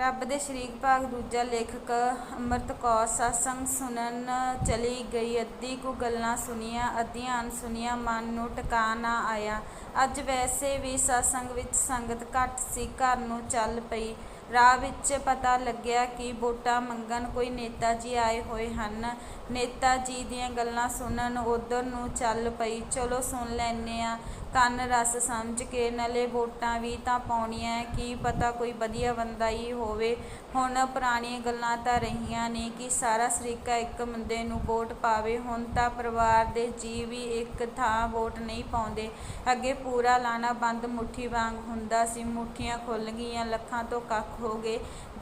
ਰੱਬ ਦੇ ਸ਼ਰੀਕ ਭਾਗ ਦੂਜਾ ਲੇਖਕ ਅੰਮ੍ਰਿਤ ਕੌਰ ਸਤਸੰਗ ਸੁਣਨ ਚਲੀ ਗਈ। ਅੱਧੀ ਕੁ ਗੱਲਾਂ ਸੁਣੀਆਂ, ਅੱਧੀਆਂ ਅਣਸੁਣੀਆਂ, ਮਨ ਨੂੰ ਟਿਕਾ ਨਾ ਆਇਆ। ਅੱਜ ਵੈਸੇ ਵੀ ਸਤਸੰਗ ਵਿੱਚ ਸੰਗਤ ਘੱਟ ਸੀ, ਘਰ ਨੂੰ ਚੱਲ ਪਈ। ਰਾਹ ਵਿੱਚ ਪਤਾ ਲੱਗਿਆ ਕਿ ਵੋਟਾਂ ਮੰਗਣ ਕੋਈ ਨੇਤਾ ਜੀ ਆਏ ਹੋਏ ਹਨ। ਨੇਤਾ ਜੀ ਦੀਆਂ ਗੱਲਾਂ ਸੁਣਨ ਉਧਰ ਨੂੰ ਚੱਲ ਪਈ। ਚਲੋ ਸੁਣ ਲੈਨੇ ਆ। ਕੰਨ ਰਸ ਸਮਝ ਕੇ ਨਲੇ ਵੋਟਾਂ ਵੀ ਤਾਂ ਪਾਉਣੀਆਂ ਕੀ ਪਤਾ ਕੋਈ ਵਧੀਆ ਬੰਦਾ ਹੀ ਹੋਵੇ। ਹੁਣ ਪੁਰਾਣੀਆਂ ਗੱਲਾਂ ਤਾਂ ਰਹੀਆਂ ਨੇ ਕਿ ਸਾਰਾ ਸਰੀਕਾ ਇੱਕ ਬੰਦੇ ਨੂੰ ਵੋਟ ਪਾਵੇ। ਹੁਣ ਤਾਂ ਪਰਿਵਾਰ ਦੇ ਜੀ ਵੀ ਇੱਕ ਥਾਂ ਵੋਟ ਨਹੀਂ ਪਾਉਂਦੇ। ਅੱਗੇ ਪੂਰਾ ਲਾਣਾ ਬੰਦ ਮੁੱਠੀ ਵਾਂਗ ਹੁੰਦਾ ਸੀ। ਮੁੱਠੀਆਂ ਖੁੱਲ ਗਈਆਂ। ਲੱਖਾਂ ਤੋਂ ਕੱਖ ਹੋ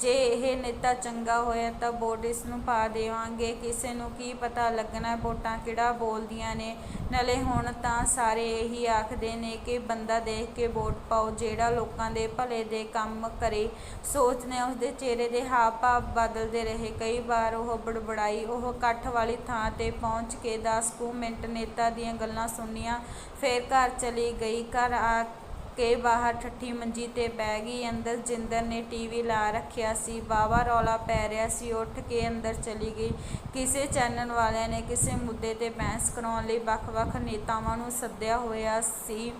ਜੇ ਇਹ ਨੇਤਾ ਚੰਗਾ ਹੋਇਆ ਤਾਂ ਵੋਟ ਇਸ ਨੂੰ ਪਾ ਦੇਵਾਂਗੇ। ਕਿਸੇ ਨੂੰ ਕੀ ਪਤਾ ਲੱਗਣਾ, ਵੋਟਾਂ ਕਿਹੜਾ ਬੋਲਦੀਆਂ ਨੇ। ਨਾਲੇ ਹੁਣ ਤਾਂ ਸਾਰੇ ਇਹੀ ਆਖਦੇ ਨੇ ਕਿ ਬੰਦਾ ਦੇਖ ਕੇ ਵੋਟ ਪਾਓ, ਜਿਹੜਾ ਲੋਕਾਂ ਦੇ ਭਲੇ ਦੇ ਕੰਮ ਕਰੇ। ਸੋਚਨੇ ਉਸਦੇ ਚਿਹਰੇ ਦੇ ਹਾਵ ਭਾਵ ਬਦਲਦੇ ਰਹੇ। ਕਈ ਵਾਰ ਉਹ ਬੜਬੜਾਈ, ਉਹ ਇਕੱਠ ਵਾਲੀ ਥਾਂ ਤੇ ਪਹੁੰਚ ਕੇ 10 ਕੁ ਮਿੰਟ ਨੇਤਾ ਦੀਆਂ ਗੱਲਾਂ ਸੁਣੀਆਂ ਫਿਰ ਘਰ ਚਲੀ ਗਈ। ਘਰ ਆ ਕੇ ਬਾਹਰ ਠੱਠੀ ਮੰਜੀ ਤੇ ਬਹਿ ਗਈ। ਅੰਦਰ ਜਿੰਦਰ ਨੇ ਟੀਵੀ ਲਾ ਰੱਖਿਆ ਸੀ। ਵਾਹਵਾ ਰੌਲਾ ਪੈ ਰਿਹਾ ਸੀ। ਉੱਠ ਕੇ ਅੰਦਰ ਚਲੀ ਗਈ। ਕਿਸੇ ਚੈਨਲ ਵਾਲਿਆਂ ਨੇ ਕਿਸੇ ਮੁੱਦੇ ਤੇ ਬਹਿਸ ਕਰਾਉਣ ਲਈ ਵੱਖ-ਵੱਖ ਨੇਤਾਵਾਂ ਨੂੰ ਸੱਦਿਆ ਹੋਇਆ ਸੀ।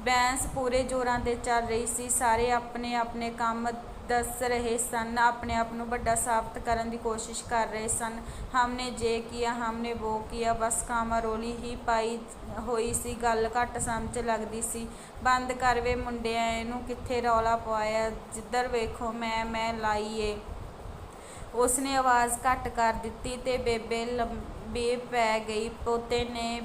ਬੈਂਸ ਪੂਰੇ ਜ਼ੋਰਾਂ ਤੇ ਚੱਲ ਰਹੀ ਸੀ। ਸਾਰੇ ਆਪਣੇ ਆਪਣੇ ਕੰਮ ਦੱਸ ਰਹੇ ਸਨ, ਆਪਣੇ ਆਪ ਨੂੰ ਵੱਡਾ ਸਾਬਤ ਕਰਨ ਦੀ ਕੋਸ਼ਿਸ਼ ਕਰ ਰਹੇ ਸਨ। ਹਮਨੇ ਜੇ ਕੀਆ, ਹਮਨੇ ਉਹ ਕੀਆ, ਬਸ ਕਾਮਰੋਲੀ ਹੀ ਪਾਈ ਹੋਈ ਸੀ, ਗੱਲ ਘੱਟ ਸਮਝ ਲੱਗਦੀ ਸੀ। ਬੰਦ ਕਰਵੇ ਮੁੰਡਿਆਂ ਇਹਨੂੰ ਕਿੱਥੇ ਰੌਲਾ ਪਵਾਇਆ, ਜਿੱਧਰ ਵੇਖੋ ਮੈਂ ਮੈਂ ਲਾਈਏ ਉਸਨੇ ਆਵਾਜ਼ ਘੱਟ ਕਰ ਦਿੱਤੀ ਤੇ ਬੇਬੇ ਲੰਬੇ ਪੈ ਗਈ। ਪੋਤੇ ਨੇ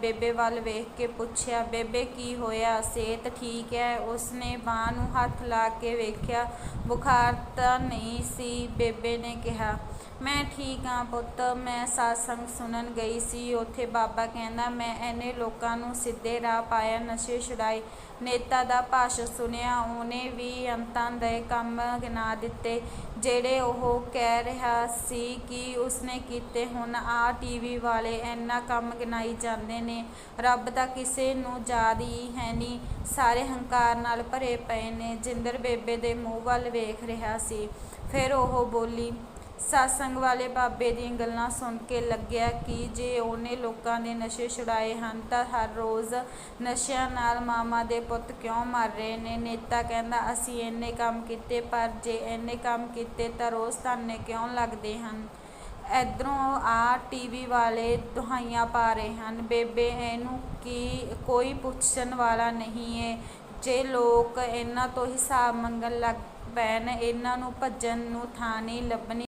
ਬੇਬੇ ਵੱਲ ਵੇਖ ਕੇ ਪੁੱਛਿਆ, ਬੇਬੇ, ਕੀ ਹੋਇਆ? ਸਿਹਤ ਠੀਕ ਹੈ? ਉਸਨੇ ਬਾਹ ਨੂੰ ਹੱਥ ਲਾ ਕੇ ਵੇਖਿਆ, ਬੁਖਾਰ ਤਾਂ ਨਹੀਂ ਸੀ? ਬੇਬੇ ਨੇ ਕਿਹਾ, ਮੈਂ ਠੀਕ ਹਾਂ ਪੁੱਤ, ਮੈਂ satsang ਸੁਣਨ ਗਈ ਸੀ। ਉੱਥੇ ਬਾਬਾ ਕਹਿੰਦਾ, ਮੈਂ ਐਨੇ ਲੋਕਾਂ ਨੂੰ ਸਿੱਧੇ ਰਾਹ ਪਾਇਆ, ਨਸ਼ੇ ਛੁਡਾਏ। ਨੇਤਾ ਦਾ ਭਾਸ਼ਣ ਸੁਣਿਆ, ਉਹਨੇ ਵੀ ਅੰਤਾਂ ਦੇ ਕੰਮ ਗਿਣਾ ਦਿੱਤੇ। ਜਿਹੜੇ ਉਹ ਕਹਿ ਰਿਹਾ ਸੀ ਕਿ ਉਸਨੇ ਕੀਤੇ ਹੁਣ ਆ ਟੀਵੀ ਵਾਲੇ ਇੰਨਾ ਕੰਮ ਗਿਣਾਈ ਜਾਂਦੇ ਨੇ, ਰੱਬ ਤਾਂ ਕਿਸੇ ਨੂੰ ਯਾਦ ਹੀ ਹੈ ਨਹੀਂ। ਸਾਰੇ ਹੰਕਾਰ ਨਾਲ ਭਰੇ ਪਏ ਨੇ। ਜਿੰਦਰ ਬੇਬੇ ਦੇ ਮੂੰਹ ਵੱਲ ਵੇਖ ਰਿਹਾ ਸੀ। ਫਿਰ ਉਹ ਬੋਲੀ satsang ਵਾਲੇ ਬਾਬੇ ਦੀਆਂ ਗੱਲਾਂ ਸੁਣ ਕੇ ਲੱਗਿਆ ਕਿ ਜੇ ਉਹਨੇ ਲੋਕਾਂ ਦੇ ਨਸ਼ੇ ਛੁਡਾਏ ਹਨ ਤਾਂ ਹਰ ਰੋਜ਼ ਨਸ਼ਿਆਂ ਨਾਲ ਮਾਮਾ ਦੇ ਪੁੱਤ ਕਿਉਂ ਮਰ ਰਹੇ ਨੇ? ਨੇਤਾ ਕਹਿੰਦਾ, ਅਸੀਂ ਇੰਨੇ ਕੰਮ ਕੀਤੇ, ਪਰ ਜੇ ਇੰਨੇ ਕੰਮ ਕੀਤੇ ਤਾਂ ਰੋਜ਼ ਤਾਨੇ ਕਿਉਂ ਲੱਗਦੇ ਹਨ? ਇਧਰੋਂ ਆ ਟੀਵੀ ਵਾਲੇ ਦੁਹਾਈਆਂ ਪਾ ਰਹੇ ਹਨ, ਬੇਬੇ, ਇਹਨੂੰ ਕੀ ਕੋਈ ਪੁੱਛਣ ਵਾਲਾ ਨਹੀਂ ਏ? ਜੇ ਲੋਕ ਇਹਨਾਂ ਤੋਂ ਹਿਸਾਬ ਮੰਗਣ ਲੱਗ ਪੈਣ, ਇਹਨਾਂ ਨੂੰ ਭੱਜਣ ਨੂੰ ਥਾਂ ਨਹੀਂ ਲੱਭਣੀ